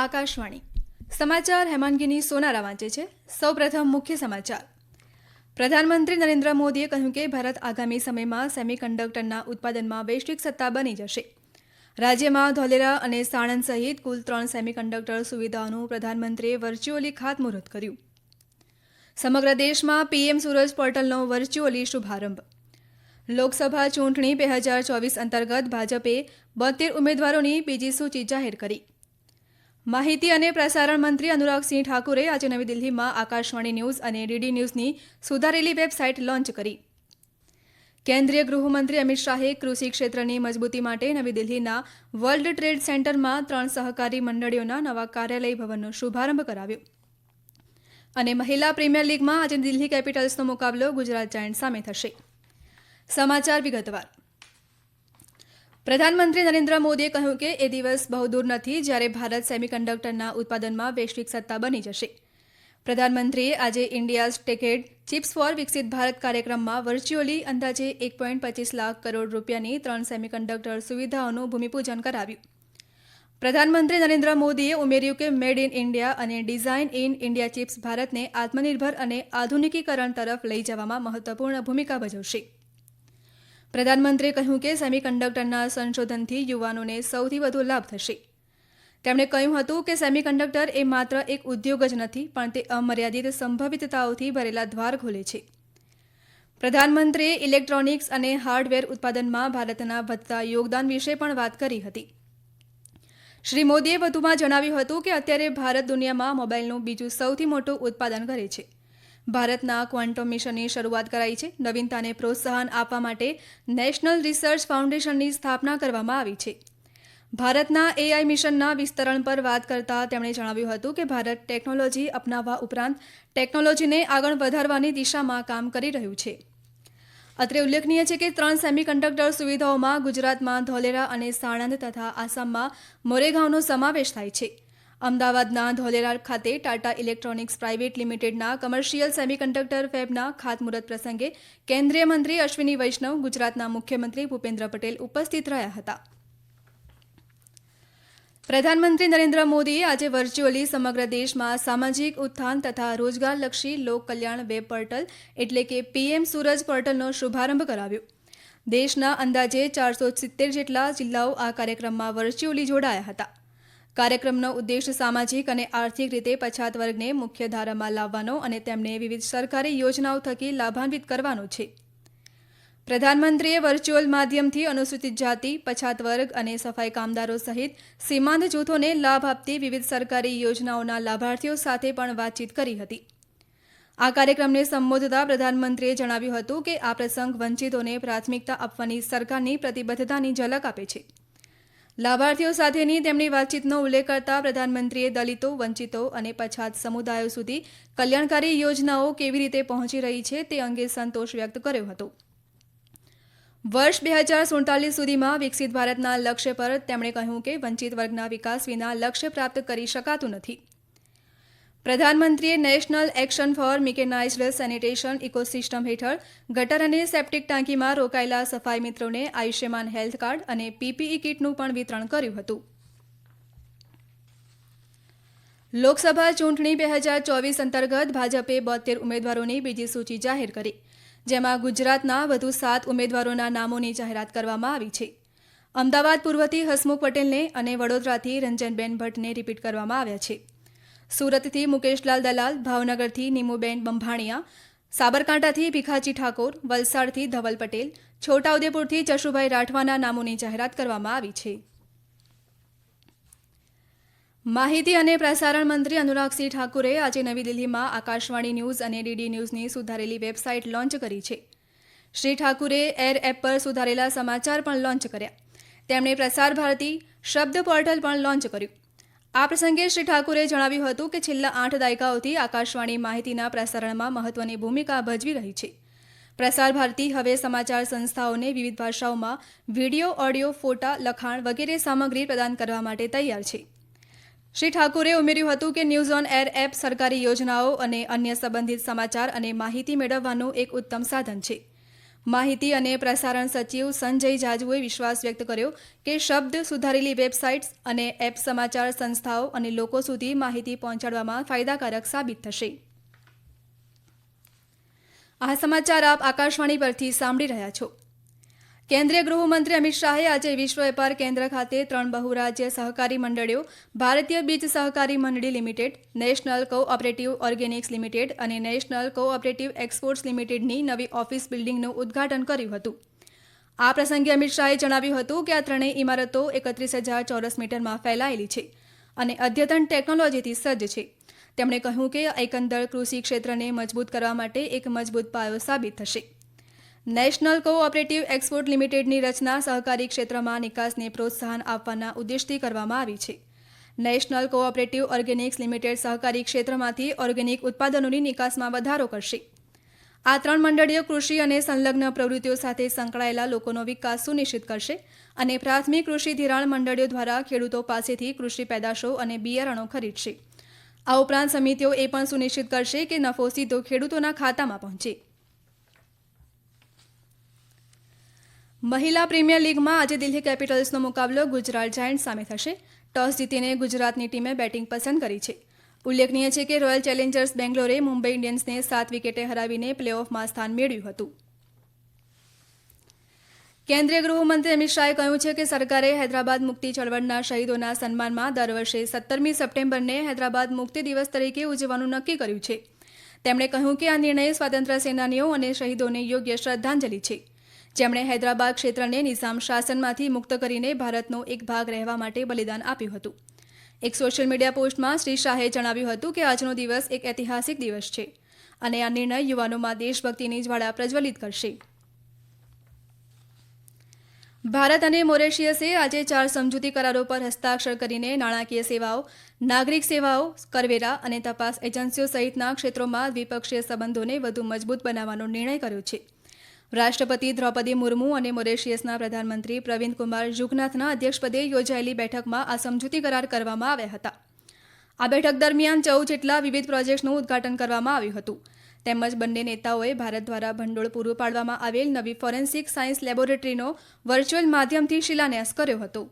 આકાશવાણી. સમાચાર હેમાંગીની સોનારા વાંચે છે. સૌપ્રથમ મુખ્ય સમાચાર. પ્રધાનમંત્રી નરેન્દ્ર મોદીએ કહ્યું કે ભારત આગામી સમયમાં સેમિકન્ડક્ટરના ઉત્પાદનમાં વૈશ્વિક સત્તા બની જશે. રાજ્યમાં ધોલેરા અને સાણંદ સહિત કુલ ત્રણ સેમિકન્ડક્ટર સુવિધાઓનું પ્રધાનમંત્રીએ વર્ચ્યુઅલી ખાતમુહૂર્ત કર્યું. સમગ્ર દેશમાં પીએમ સૂરજ પોર્ટલનો વર્ચ્યુઅલી શુભારંભ. લોકસભા ચૂંટણી બે હજાર ચોવીસ અંતર્ગત ભાજપે બોતેર ઉમેદવારોની બીજી સૂચિ જાહેર કરી. માહિતી અને પ્રસારણ મંત્રી અનુરાગસિંહ ઠાકુરે આજે નવી દિલ્હીમાં આકાશવાણી ન્યૂઝ અને ડીડી ન્યૂઝની સુધારેલી વેબસાઇટ લોન્ચ કરી. કેન્દ્રીય ગૃહમંત્રી અમિત શાહે કૃષિ ક્ષેત્રની મજબૂતી માટે નવી દિલ્હીના વર્લ્ડ ટ્રેડ સેન્ટરમાં ત્રણ સહકારી મંડળીઓના નવા કાર્યાલય ભવનનો શુભારંભ કરાવ્યો. અને મહિલા પ્રીમિયર લીગમાં આજે દિલ્હી કેપિટલ્સનો મુકાબલો ગુજરાત જાયન્ટ સામે થશે. સમાચાર વિગતવાર. પ્રધાનમંત્રી નરેન્દ્ર મોદીએ કહ્યું કે એ દિવસ બહુ દૂર નથી જ્યારે ભારત સેમિકન્ડક્ટરના ઉત્પાદનમાં વૈશ્વિક સત્તા બની જશે. પ્રધાનમંત્રીએ આજે ઇન્ડિયાઝ ટેકેડ ચિપ્સ ફોર વિકસિત ભારત કાર્યક્રમમાં વર્ચ્યુઅલી અંદાજે એક પોઈન્ટ પચીસ લાખ કરોડ રૂપિયાની ત્રણ સેમિકન્ડક્ટર સુવિધાઓનું ભૂમિપૂજન કરાવ્યું. પ્રધાનમંત્રી નરેન્દ્ર મોદીએ ઉમેર્યું કે મેડ ઇન ઇન્ડિયા અને ડિઝાઇન ઇન ઇન્ડિયા ચિપ્સ ભારતને આત્મનિર્ભર અને આધુનિકીકરણ તરફ લઈ જવામાં મહત્વપૂર્ણ ભૂમિકા ભજવશે. પ્રધાનમંત્રીએ કહ્યું કે સેમિકન્ડક્ટરના સંશોધનથી યુવાનોને સૌથી વધુ લાભ થશે. તેમણે કહ્યું હતું કે સેમિકન્ડક્ટર એ માત્ર એક ઉદ્યોગ જ નથી, પણ તે અમર્યાદિત સંભવિતતાઓથી ભરેલા દ્વાર ખોલે છે. પ્રધાનમંત્રીએ ઇલેક્ટ્રોનિક્સ અને હાર્ડવેર ઉત્પાદનમાં ભારતના વધતા યોગદાન વિશે પણ વાત કરી હતી. શ્રી મોદીએ વધુમાં જણાવ્યું હતું કે અત્યારે ભારત દુનિયામાં મોબાઈલનું બીજું સૌથી મોટું ઉત્પાદન કરે છે. ભારતના ક્વોન્ટમ મિશનની શરૂઆત કરાઈ છે. નવીનતાને પ્રોત્સાહન આપવા માટે નેશનલ રિસર્ચ ફાઉન્ડેશનની સ્થાપના કરવામાં આવી છે. ભારતના એઆઈ મિશનના વિસ્તરણ પર વાત કરતા તેમણે જણાવ્યું હતું કે ભારત ટેકનોલોજી અપનાવવા ઉપરાંત ટેકનોલોજીને આગળ વધારવાની દિશામાં કામ કરી રહ્યું છે. અત્રે ઉલ્લેખનીય છે કે ત્રણ સેમિકન્ડક્ટર સુવિધાઓમાં ગુજરાતમાં ધોલેરા અને સાણંદ તથા આસામમાં મોરેગાંવનો સમાવેશ થાય છે. અમદાવાદના ધોલેરા ખાતે ટાટા ઇલેક્ટ્રોનિક્સ પ્રાઇવેટ લિમિટેડના કમર્શિયલ સેમિકન્ડક્ટર ફેબના ખાતમુહૂર્ત પ્રસંગે કેન્દ્રીય મંત્રી અશ્વિની વૈષ્ણવ, ગુજરાતના મુખ્યમંત્રી ભૂપેન્દ્ર પટેલ ઉપસ્થિત રહ્યા હતા. પ્રધાનમંત્રી નરેન્દ્ર મોદીએ આજે વર્ચ્યુઅલી સમગ્ર દેશમાં સામાજિક ઉત્થાન તથા રોજગારલક્ષી લોક કલ્યાણ વેબ પોર્ટલ એટલે કે પીએમ સૂરજ પોર્ટલનો શુભારંભ કરાવ્યો. દેશના અંદાજે ચારસો સિત્તેર જેટલા જિલ્લાઓ આ કાર્યક્રમમાં વર્ચ્યુઅલી જોડાયા હતા. કાર્યક્રમનો ઉદ્દેશ સામાજિક અને આર્થિક રીતે પછાત વર્ગને મુખ્ય ધારામાં લાવવાનો અને તેમને વિવિધ સરકારી યોજનાઓ થકી લાભાન્વિત કરવાનો છે. પ્રધાનમંત્રીએ વર્ચ્યુઅલ માધ્યમથી અનુસૂચિત જાતિ, પછાત વર્ગ અને સફાઈ કામદારો સહિત સીમાંત જૂથોને લાભ આપતી વિવિધ સરકારી યોજનાઓના લાભાર્થીઓ સાથે પણ વાતચીત કરી હતી. આ કાર્યક્રમને સંબોધતા પ્રધાનમંત્રીએ જણાવ્યું હતું કે આ પ્રસંગ વંચિતોને પ્રાથમિકતા આપવાની સરકારની પ્રતિબદ્ધતાની ઝલક આપે છે. લાભાર્થીઓ સાથેની તેમની વાતચીતનો ઉલ્લેખ કરતા પ્રધાનમંત્રીએ દલિતો, વંચિતો અને પછાત સમુદાયો સુધી કલ્યાણકારી યોજનાઓ કેવી રીતે પહોંચી રહી છે તે અંગે સંતોષ વ્યક્ત કર્યો હતો. વર્ષ બે હજાર સુડતાલીસ સુધીમાં વિકસિત ભારતના લક્ષ્ય પર તેમણે કહ્યું કે વંચિત વર્ગના વિકાસ વિના લક્ષ્ય પ્રાપ્ત કરી શકાતું નથી. પ્રધાનમંત્રીએ national action for mechanised sanitation ecosystem હેઠળ ગટર અને સેપ્ટિક ટાંકીમાં રોકાયેલા સફાઈ મિત્રોને આયુષ્યમાન હેલ્થ કાર્ડ અને પીપીઈ કીટનું પણ વિતરણ કર્યું હતું. લોકસભા ચૂંટણી બે હજાર ચોવીસ અંતર્ગત ભાજપે બોતેર ઉમેદવારોની બીજી સૂચિ જાહેર કરી, જેમાં ગુજરાતના વધુ સાત ઉમેદવારોના નામોની જાહેરાત કરવામાં આવી છે. અમદાવાદ પૂર્વથી હસમુખ પટેલને અને વડોદરાથી રંજનબેન ભટ્ટને રિપીટ કરવામાં આવ્યા છે. સુરતથી મુકેશલાલ દલાલ, ભાવનગરથી નીમુબેન બંભાણિયા, સાબરકાંઠાથી ભીખાજી ઠાકોર, વલસાડથી ધવલ પટેલ, છોટાઉદેપુરથી ચશુભાઈ રાઠવાના નામોની જાહેરાત કરવામાં આવી છે. માહિતી અને પ્રસારણ મંત્રી અનુરાગસિંહ ઠાકુરે આજે નવી દિલ્હીમાં આકાશવાણી ન્યૂઝ અને ડીડી ન્યૂઝની સુધારેલી વેબસાઇટ લોન્ચ કરી છે. શ્રી ઠાકુરે એર એપ પર સુધારેલા સમાચાર પણ લોન્ચ કર્યા. તેમણે પ્રસાર ભારતી શબ્દ પોર્ટલ પણ લોન્ચ કર્યું. આ પ્રસંગે શ્રી ઠાકુરે જણાવ્યું હતું કે છેલ્લા આઠ દાયકાઓથી આકાશવાણી માહિતીના પ્રસારણમાં મહત્વની ભૂમિકા ભજવી રહી છે. પ્રસાર ભારતી હવે સમાચાર સંસ્થાઓને વિવિધ ભાષાઓમાં વીડિયો, ઓડિયો, ફોટા, લખાણ વગેરે સામગ્રી પ્રદાન કરવા માટે તૈયાર છે. શ્રી ઠાકુરે ઉમેર્યું હતું કે ન્યૂઝ ઓન એર એપ સરકારી યોજનાઓ અને અન્ય સંબંધિત સમાચાર અને માહિતી મેળવવાનું એક ઉત્તમ સાધન છે. માહિતી અને પ્રસારણ સચિવ સંજય જાજુએ વિશ્વાસ વ્યક્ત કર્યો કે શબ્દ સુધારેલી વેબસાઇટ્સ અને એપ સમાચાર સંસ્થાઓ અને લોકો સુધી માહિતી પહોંચાડવામાં ફાયદાકારક સાબિત થશે. આ સમાચાર આપ આકાશવાણી પરથી સાંભળી રહ્યા છો. કેન્દ્રીય ગૃહમંત્રી અમિત શાહે આજે વિશ્વ વેપાર કેન્દ્ર ખાતે ત્રણ બહુરાજ્ય સહકારી મંડળીઓ, ભારતીય બીજ સહકારી મંડળી limited, national cooperative organics limited અને નેશનલ કોઓપરેટિવ એક્સપોર્ટ્સ લિમિટેડની નવી ઓફિસ બિલ્ડિંગનું ઉદ્ઘાટન કર્યું હતું. આ પ્રસંગે અમિત શાહે જણાવ્યું હતું કે આ ત્રણેય ઇમારતો એકત્રીસ હજાર ચોરસ મીટરમાં ફેલાયેલી છે અને અદ્યતન ટેકનોલોજીથી સજ્જ છે. તેમણે કહ્યું કે એકંદર કૃષિ ક્ષેત્રને મજબૂત કરવા માટે એક મજબૂત પાયો સાબિત થશે. નેશનલ કોઓપરેટિવ એક્સપોર્ટ લિમિટેડની રચના સહકારી ક્ષેત્રમાં નિકાસને પ્રોત્સાહન આપવાના ઉદ્દેશથી કરવામાં આવી છે. નેશનલ કોઓપરેટિવ ઓર્ગેનિક્સ લિમિટેડ સહકારી ક્ષેત્રમાંથી ઓર્ગેનિક ઉત્પાદનોની નિકાસમાં વધારો કરશે. આ ત્રણ મંડળીઓ કૃષિ અને સંલગ્ન પ્રવૃત્તિઓ સાથે સંકળાયેલા લોકોનો વિકાસ સુનિશ્ચિત કરશે અને પ્રાથમિક કૃષિ ધિરાણ મંડળીઓ દ્વારા ખેડૂતો પાસેથી કૃષિ પેદાશો અને બિયારણો ખરીદશે. આ ઉપરાંત સમિતિઓ એ પણ સુનિશ્ચિત કરશે કે નફો સીધો ખેડૂતોના ખાતામાં પહોંચે. મહિલા પ્રીમિયર લીગમાં આજે દિલ્હી કેપિટલ્સનો મુકાબલો ગુજરાત જાયન્ટ સામે થશે. ટોસ જીતીને ગુજરાતની ટીમે બેટિંગ પસંદ કરી છે. ઉલ્લેખનીય છે કે રોયલ ચેલેન્જર્સ બેંગ્લોરે મુંબઈ ઇન્ડિયન્સને સાત વિકેટે હરાવીને પ્લેઓફમાં સ્થાન મેળવ્યું હતું. કેન્દ્રીય ગૃહમંત્રી અમિત શાહે કહ્યું છે કે સરકારે હૈદરાબાદ મુક્તિ ચળવળના શહીદોના સન્માનમાં દર વર્ષે સત્તરમી સપ્ટેમ્બરને હૈદરાબાદ મુક્તિ દિવસ તરીકે ઉજવવાનું નક્કી કર્યું છે. તેમણે કહ્યું કે આ નિર્ણય સ્વાતંત્ર્ય સેનાનીઓ અને શહીદોને યોગ્ય શ્રદ્ધાંજલિ છે. જેમણે હૈદરાબાદ ક્ષેત્રને નિઝામ શાસનમાંથી મુક્ત કરીને ભારતનો એક ભાગ રહેવા માટે બલિદાન આપ્યું હતું. એક સોશિયલ મીડિયા પોસ્ટમાં શ્રી શાહે જણાવ્યું હતું કે આજનો દિવસ એક ઐતિહાસિક દિવસ છે અને આ નિર્ણય યુવાનોમાં દેશભક્તિની જ્વાળા પ્રજ્વલિત કરશે. ભારત અને મોરેશિયસે આજે ચાર સમજૂતી કરારો પર હસ્તાક્ષર કરીને નાણાકીય સેવાઓ, નાગરિક સેવાઓ, કરવેરા અને તપાસ એજન્સીઓ સહિતના ક્ષેત્રોમાં દ્વિપક્ષીય સંબંધોને વધુ મજબૂત બનાવવાનો નિર્ણય કર્યો છે. રાષ્ટ્રપતિ દ્રૌપદી મુર્મુ અને મોરેશિયસના પ્રધાનમંત્રી પ્રવીણ કુમાર જુગનાથના અધ્યક્ષપદે યોજાયેલી બેઠકમાં આ સમજૂતી કરાર કરવામાં આવ્યા હતા. આ બેઠક દરમિયાન ચૌદ જેટલા વિવિધ પ્રોજેક્ટ્સનું ઉદ્ઘાટન કરવામાં આવ્યું હતું. તેમજ બંને નેતાઓએ ભારત દ્વારા ભંડોળ પૂરું પાડવામાં આવેલ નવી ફોરેન્સિક સાયન્સ લેબોરેટરીનો વર્ચ્યુઅલ માધ્યમથી શિલાન્યાસ કર્યો હતો.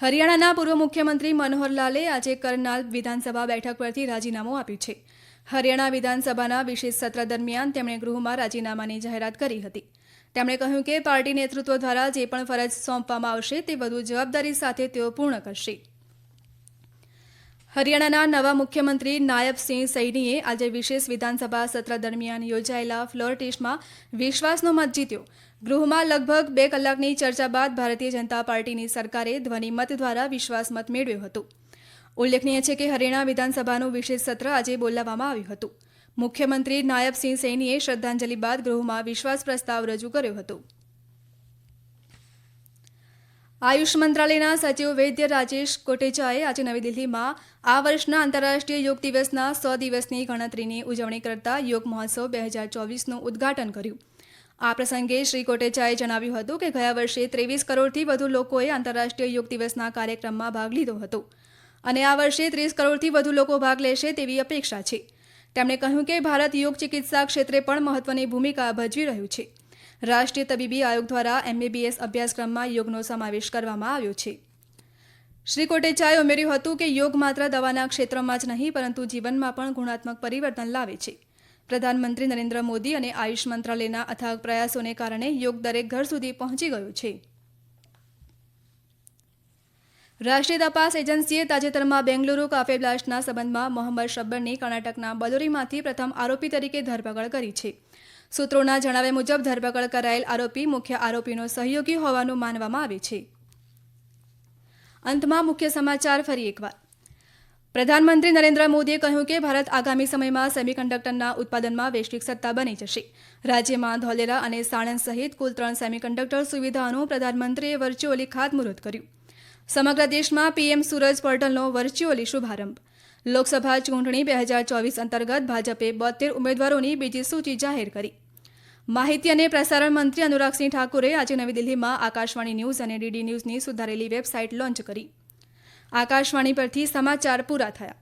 હરિયાણાના પૂર્વ મુખ્યમંત્રી મનોહરલાલે આજે કરનાલ વિધાનસભા બેઠક પરથી રાજીનામું આપ્યું છે. હરિયાણા વિધાનસભાના વિશેષ સત્ર દરમિયાન તેમણે ગૃહમાં રાજીનામાની જાહેરાત કરી હતી. તેમણે કહ્યું કે પાર્ટી નેતૃત્વ દ્વારા જે પણ ફરજ સોંપવામાં આવશે તે વધુ જવાબદારી સાથે તેઓ પૂર્ણ કરશે. હરિયાણાના નવા મુખ્યમંત્રી નાયબસિંહ સૈનીએ આજે વિશેષ વિધાનસભા સત્ર દરમિયાન યોજાયેલા ફ્લોર ટેસ્ટમાં વિશ્વાસનો મત જીત્યો. ગૃહમાં લગભગ બે કલાકની ચર્ચા બાદ ભારતીય જનતા પાર્ટીની સરકારે ધ્વનિમત દ્વારા વિશ્વાસ મત મેળવ્યો હતો. ઉલ્લેખનીય છે કે હરિયાણા વિધાનસભાનું વિશેષ સત્ર આજે બોલાવવામાં આવ્યું હતું. મુખ્યમંત્રી નાયબસિંહ સૈનીએ શ્રદ્ધાંજલિ બાદ ગૃહમાં વિશ્વાસ પ્રસ્તાવ રજૂ કર્યો હતો. આયુષ મંત્રાલયના સચિવ વૈદ્ય રાજેશ કોટેચાએ આજે નવી દિલ્હીમાં આ વર્ષના આંતરરાષ્ટ્રીય યોગ દિવસના સો દિવસની ગણતરીની ઉજવણી કરતા યોગ મહોત્સવ બે હજાર ચોવીસનું ઉદ્ઘાટન કર્યું. આ પ્રસંગે શ્રી કોટેચાએ જણાવ્યું હતું કે ગયા વર્ષે ત્રેવીસ કરોડથી વધુ લોકોએ આંતરરાષ્ટ્રીય યોગ દિવસના કાર્યક્રમમાં ભાગ લીધો હતો. અને આ વર્ષે ત્રીસ કરોડથી વધુ લોકો ભાગ લેશે તેવી અપેક્ષા છે. તેમણે કહ્યું કે ભારત યોગ ચિકિત્સા ક્ષેત્રે પણ મહત્વની ભૂમિકા ભજવી રહ્યું છે. રાષ્ટ્રીય તબીબી આયોગ દ્વારા એમબીબીએસ અભ્યાસક્રમમાં યોગનો સમાવેશ કરવામાં આવ્યો છે. શ્રી કોટેચાએ ઉમેર્યું હતું કે યોગ માત્ર દવાના ક્ષેત્રમાં જ નહીં, પરંતુ જીવનમાં પણ ગુણાત્મક પરિવર્તન લાવે છે. પ્રધાનમંત્રી નરેન્દ્ર મોદી અને આયુષ મંત્રાલયના અથાગ પ્રયાસોને કારણે યોગ દરેક ઘર સુધી પહોંચી ગયો છે. રાષ્ટ્રીય તપાસ એજન્સીએ તાજેતરમાં બેંગલુરુ કાફે બ્લાસ્ટના સંબંધમાં મોહમ્મદ શબ્બરની કર્ણાટકના બલોરીમાંથી પ્રથમ આરોપી તરીકે ધરપકડ કરી છે. સૂત્રોના જણાવ્યા મુજબ ધરપકડ કરાયેલ આરોપી મુખ્ય આરોપીનો સહયોગી હોવાનું માનવામાં આવે છે. અંતમાં મુખ્ય સમાચાર ફરી એકવાર. પ્રધાનમંત્રી નરેન્દ્ર મોદીએ કહ્યું કે ભારત આગામી સમયમાં સેમિકન્ડક્ટરના ઉત્પાદનમાં વૈશ્વિક સત્તા બની જશે. રાજ્યમાં ધોલેરા અને સાણંદ સહિત કુલ ત્રણ સેમિકન્ડક્ટર સુવિધાઓનું પ્રધાનમંત્રીએ વર્ચ્યુઅલી ખાતમુહૂર્ત કર્યું. સમગ્ર દેશમાં પીએમ સૂરજ પોર્ટલનો વર્ચ્યુઅલી શુભારંભ. લોકસભા ચૂંટણી બે હજાર ચોવીસ અંતર્ગત ભાજપે બોતેર ઉમેદવારોની બીજી સૂચિ જાહેર કરી. માહિતી અને પ્રસારણ મંત્રી અનુરાગસિંહ ઠાકુરે આજે નવી દિલ્હીમાં આકાશવાણી ન્યૂઝ અને ડીડી ન્યૂઝની સુધારેલી વેબસાઇટ લોન્ચ કરી. આકાશવાણી પરથી સમાચાર પૂરા થયા.